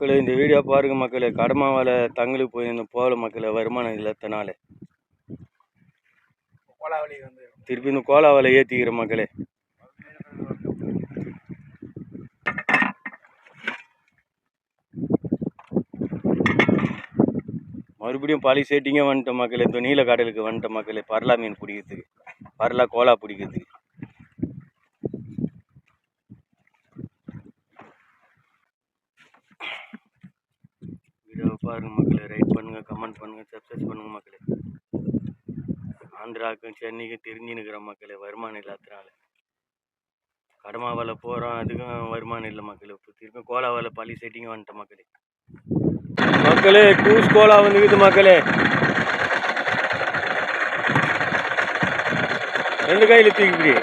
மக்களே இந்த வீடியோ பாருங்க மக்களே. கடமாவால் தங்களுக்கு போயிருந்த போகல மக்களே வருமானம் இல்லாதனால திருப்பி இந்த கோலாவால் ஏற்றிக்கிற மக்களே. மறுபடியும் பழி செட்டிங்க வந்துட்ட மக்களே. இந்த நீல கடலுக்கு வந்துட்ட மக்களே பரலா மீன் பிடிக்கிறதுக்கு பரலா கோலா பிடிக்கிறதுக்கு. பாருங்கள் மக்களே ரைட் பண்ணுங்க கமெண்ட் பண்ணுங்க சப்ஸ்கிரைப் பண்ணுங்கள் மக்களே. ஆந்திராவுக்கும் சென்னைக்கும் தெரிஞ்சுன்னுக்கிற மக்களே வருமானம் இல்லாதனால கடமாவால் போகிறோம் அதுக்கும் வருமானம் இல்லை மக்களே. இப்போ திரும்ப கோலாவால் பழி செட்டிங்க வந்துட்ட மக்களே. மக்களே கூஸ் கோலா வந்துக்குது மக்களே. ரெண்டு கையில் தூக்கிப்பிடி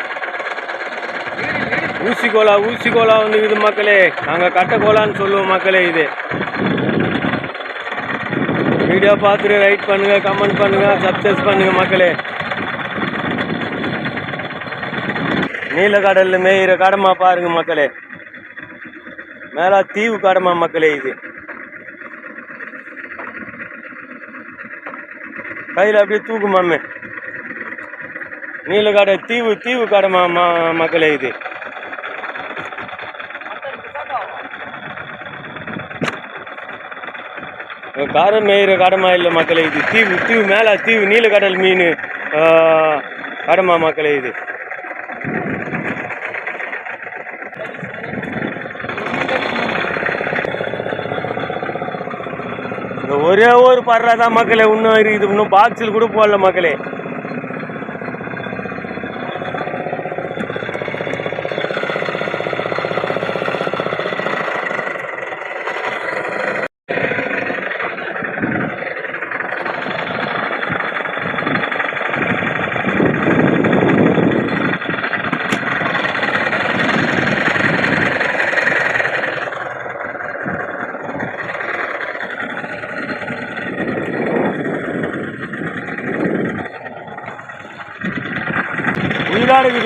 ஊசி கோலா ஊசி கோலா வந்துக்குது மக்களே. நாங்கள் கட்ட கோலான்னு சொல்லுவோம் மக்களே இது. வீடியோ பார்த்துட்டு ரைட் பண்ணுங்க கமெண்ட் பண்ணுங்க சப்ஸ்கிரைப் பண்ணுங்க மக்களே. நீலக்கடலில் மேயிற கடமா பாருங்க மக்களே. மேல தீவு கடமா மக்களே இது. கையில் அப்படியே தூக்குமாமே நீலக்கடை தீவு தீவு கடமா மக்களே இது. காரம் மேயிற கடமா இல்லை மக்களே இது தீவு தீவு மேலே தீவு நீலக்கடல் மீன் காடமா கடமா மக்களே இது. இந்த ஒரே ஒரு பர்றா தான் மக்களே இன்னும் இருக்குது இன்னும் பாக்ஸில் கூட போடல மக்களே.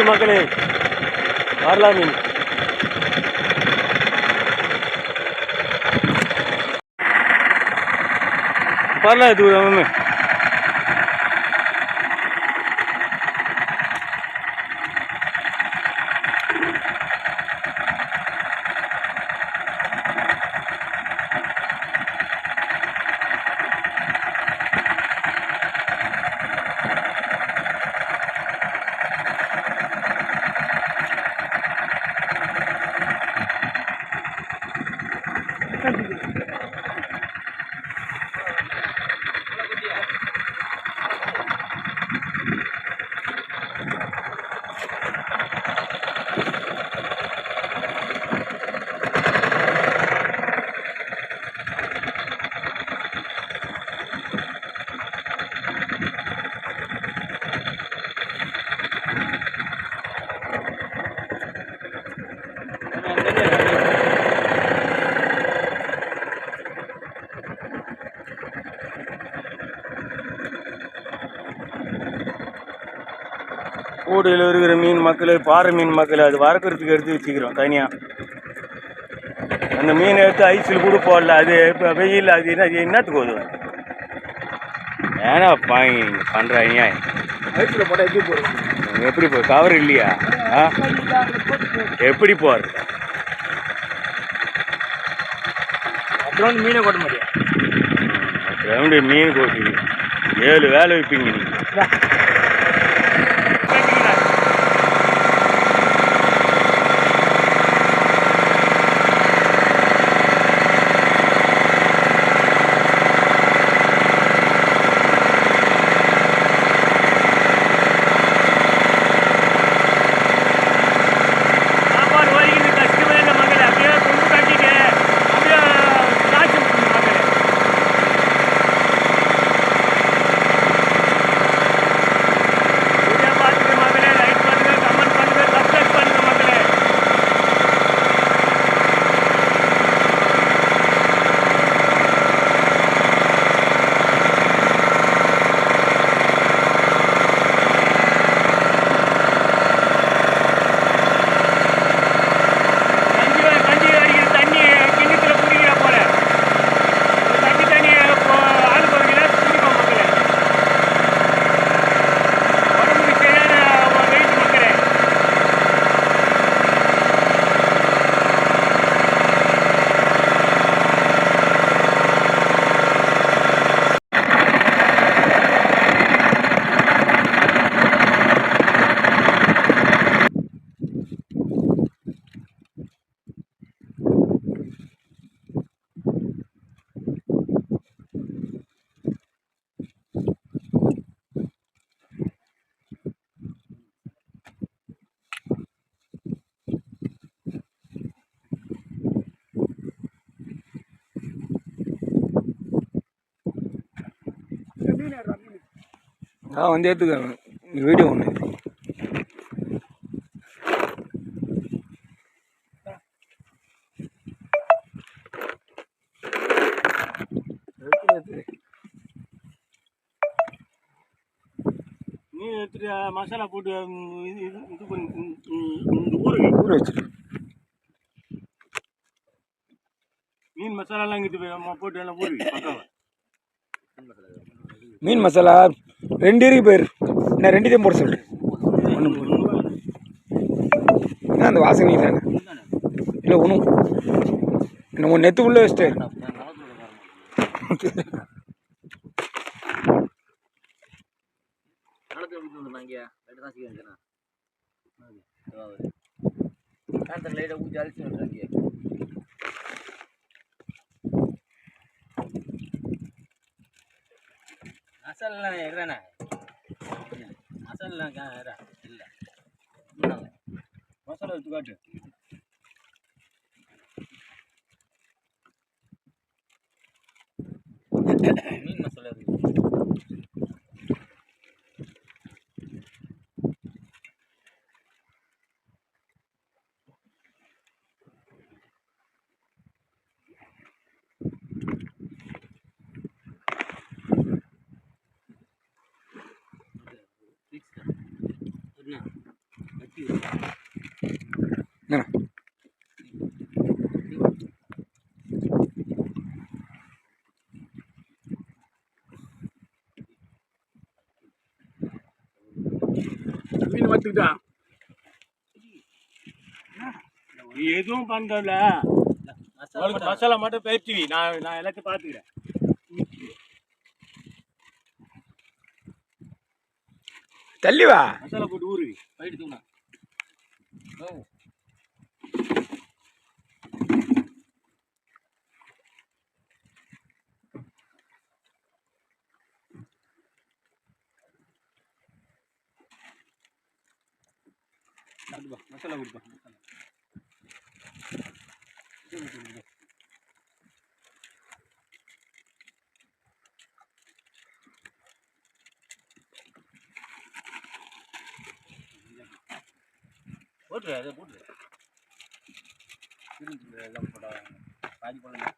உயிராக மக்களே வரலாம். மீன் இது கூடையில் இருக்கிற மீன் மக்கள் பாறை மீன் மக்கள் அது வறக்கிறதுக்கு எடுத்து வச்சுக்கிறோம் தனியாக அந்த மீன் எடுத்து ஐஸில் கூட போடல அது இப்போ வெயில் அது என்ன அது என்னத்துக்கு உதவும் ஏன்னா பாங்க பண்ணுற அநியாயம். வயிற்றுல போட்டால் எப்படி போடுறது எப்படி போ கவர் இல்லையா? ஆ? எப்படி போகிறது அப்புறம் வந்து மீனை கொட்ட முடியும் கிரவுண்டு மீன் போட்டு ஏழு வேலை வைப்பீங்க நீங்கள் நான் வந்து ஏற்றுக்கிறேன் வீடியோ ஒன்று மீன் எடுத்துட்டு மசாலா போட்டு இது இது பண்ணி. ஊற வச்சிரு. மீன் மசாலாலாம் இங்கிட்டு நம்ம போட்டு எல்லாம் பக்காவா? மீன் மசாலா ரெண்டு இருக்கு பேர் நான் ரெண்டுத்தையும் போட சொல்கிறேன் ஒன்று போடு என்ன அந்த வாசனை இல்லை இல்லை ஒன்றும் நம்ம நெத்துக்குள்ளே வச்சுட்டு மசாலா எறனா மசாலா எறா இல்லை. மசாலா எடுத்து காட்டு. மீன் மசாலா இருக்கு. மீன் வத்துக்கிட்டா நீ எதுவும் பண்றல மசாலா மட்டும் பேச்சு நான் நான் எல்லாத்தையும் பார்த்துக்கிறேன். தள்ளி வா. மசாலா போட்டு ஊறுகை போயிட்டு தூங்க மசாலா கொடுப்பா. மசாலா போட்டுரு அதை போட்டுரு திரும்பி எல்லாம் போடா பாதி போடலாம்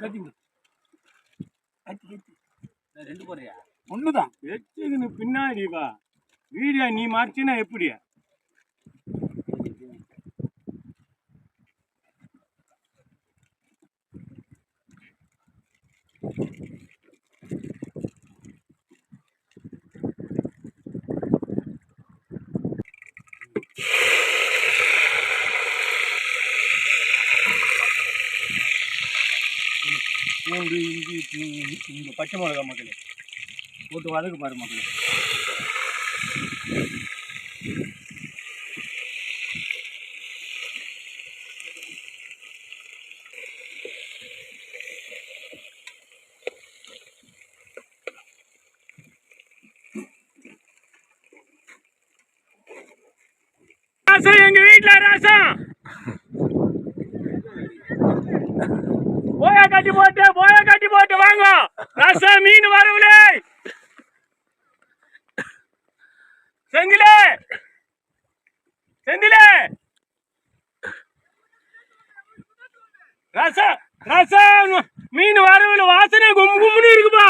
சரி சரி கட்டி கட்டி. மிளகாத்தூள் ரெண்டு போடுறியா ஒன்று தான் வச்சுக்கின்னு பின்னாடி வா. வீடியோ நீ மாற்றினா எப்படியா? பூண்டு இஞ்சி இந்த பச்சை மிளகா மக்களே. போட்டு வதக்கு பாரு மக்களே. எங்க வீட்டுல ரசம் போயா கட்டி போட்டு போய கட்டி போட்டு வாங்க. ரசம் மீன் வரவுலே செந்திலே. செந்திலே. ரசம் ரசம் மீன் வரவுல வாசனை கும்பு கும்புன்னு இருக்குப்பா